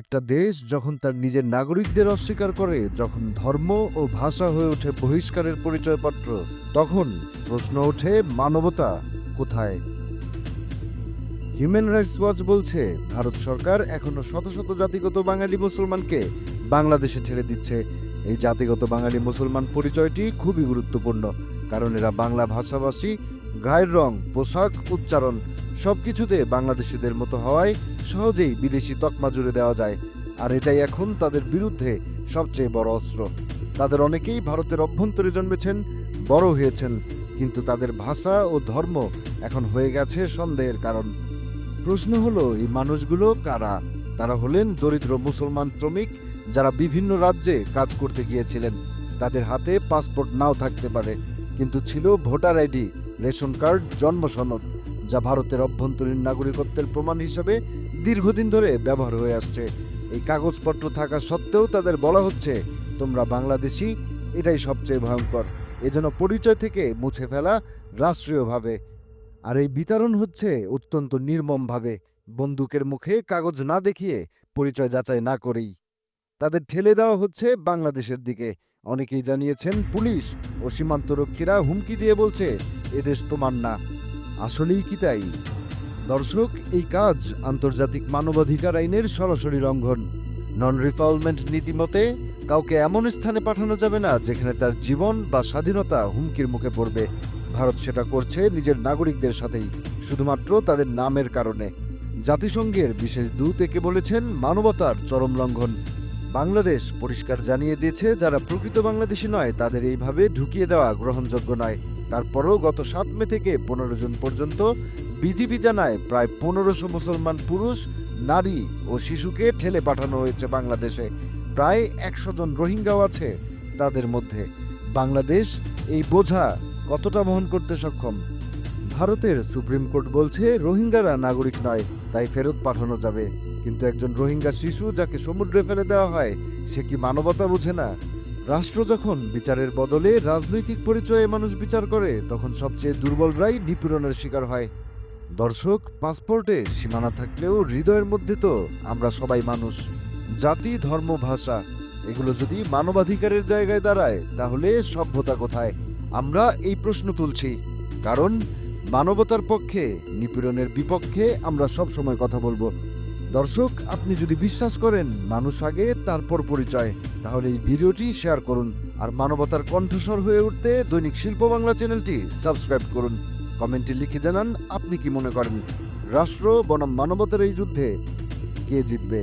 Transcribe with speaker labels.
Speaker 1: একটা দেশ যখন তার নিজের নাগরিকদের অস্বীকার করে, যখন ধর্ম ও ভাষা হয়ে ওঠে বহিষ্কারের পরিচয়পত্র, তখন প্রশ্ন ওঠে মানবতা কোথায়? হিউম্যান রাইটস ওয়াচ বলছে, ভারত সরকার এখনও শত শত জাতিগত বাঙালি মুসলমানকে বাংলাদেশে ছেড়ে দিচ্ছে। এই জাতিগত বাঙালি মুসলমান পরিচয়টি খুবই গুরুত্বপূর্ণ, কারণ এরা বাংলা ভাষাভাষী গায়ের রং, পোশাক, উচ্চারণ সব কিছুতে বাংলাদেশিদের মতো হওয়ায় সহজেই বিদেশি তকমা জুড়ে দেওয়া যায়। আর এটাই এখন তাদের বিরুদ্ধে সবচেয়ে বড় অস্ত্র। তাদের অনেকেই ভারতের অভ্যন্তরে জন্মেছেন, বড় হয়েছেন, কিন্তু তাদের ভাষা ও ধর্ম এখন হয়ে গেছে সন্দেহের কারণ। প্রশ্ন হলো, এই মানুষগুলো কারা? তারা হলেন দরিদ্র মুসলমান শ্রমিক যারা বিভিন্ন রাজ্যে কাজ করতে গিয়েছিলেন। তাদের হাতে পাসপোর্ট নাও থাকতে পারে, কিন্তু ছিল ভোটার আইডি রেশন কার্ড, জন্ম সনদ, যা ভারতের অভ্যন্তরীণ নাগরিকত্বের প্রমাণ হিসেবে দীর্ঘদিন ধরে ব্যবহার হয়ে আসছে। এই কাগজপত্র থাকা সত্ত্বেও তাদের বলা হচ্ছে, তোমরা বাংলাদেশি, এটাই সবচেয়ে ভয়ঙ্কর। এজন্য পরিচয় থেকে মুছে ফেলা রাষ্ট্রীয়ভাবে। আর এই বিতরণ হচ্ছে অত্যন্ত নির্মমভাবে। বন্দুকের মুখে কাগজ না দেখিয়ে পরিচয় যাচাই না করেই। তাদের ঠেলে দেওয়া হচ্ছে বাংলাদেশের দিকে। অনেকেই জানিয়েছেন, পুলিশ ও সীমান্তরক্ষীরা হুমকি দিয়ে বলছে এদেশ তোমার না। আসলেই কি তাই? দর্শক, এই কাজ আন্তর্জাতিক মানবাধিকার আইনের সরাসরি লঙ্ঘন। নন রিফলমেন্ট নীতিমতে কাউকে এমন স্থানে পাঠানো যাবে না যেখানে তার জীবন বা স্বাধীনতা হুমকির মুখে পড়বে। ভারত সেটা করছে নিজের নাগরিকদের সাথেই, শুধুমাত্র তাদের নামের কারণে। জাতিসংঘের বিশেষ দূত একে বলেছেন মানবতার চরম লঙ্ঘন। বাংলাদেশ পরিষ্কার জানিয়ে দিয়েছে, যারা প্রকৃত বাংলাদেশি নয়, তাদের এইভাবে ঢুকিয়ে দেওয়া গ্রহণযোগ্য নয়। তারপরও গত সাত মে থেকে পনেরো জন পর্যন্ত বিজিবি জানায় প্রায় পনেরোশো মুসলমান পুরুষ, নারী ও শিশুকে ঠেলে পাঠানো হয়েছে বাংলাদেশে। প্রায় একশো জন রোহিঙ্গাও আছে তাদের মধ্যে। বাংলাদেশ এই বোঝা কতটা বহন করতে সক্ষম? ভারতের সুপ্রিম কোর্ট বলছে, রোহিঙ্গারা নাগরিক নয়, তাই ফেরত পাঠানো যাবে। কিন্তু একজন রোহিঙ্গা শিশু যাকে সমুদ্রে ফেলে দেওয়া হয়, সে কি মানবতা বোঝে না? রাষ্ট্র যখন বিচারের বদলে রাজনৈতিক পরিচয়ে মানুষ বিচার করে, তখন সবচেয়ে দুর্বলরাই নিপীড়নের শিকার হয়। দর্শক, পাসপোর্টে সীমানা থাকলেও হৃদয়ের মধ্যে তো আমরা সবাই মানুষ। জাতি, ধর্ম, ভাষা, এগুলো যদি মানবাধিকারের জায়গায় দাঁড়ায়, তাহলে সভ্যতা কোথায়? আমরা এই প্রশ্ন তুলছি। কারণ মানবতার পক্ষে, নিপীড়নের বিপক্ষে আমরা সব সময় কথা বলব। দর্শক, আপনি যদি বিশ্বাস করেন মানুষ আগে, তারপর পরিচয়, তাহলে এই ভিডিওটি শেয়ার করুন। আর মানবতার কণ্ঠস্বর হয়ে উঠতে দৈনিক শিল্প বাংলা চ্যানেলটি সাবস্ক্রাইব করুন। কমেন্টে লিখে জানান আপনি কি মনে করেন? রাষ্ট্র বনাম মানবতার এই যুদ্ধে কে জিতবে?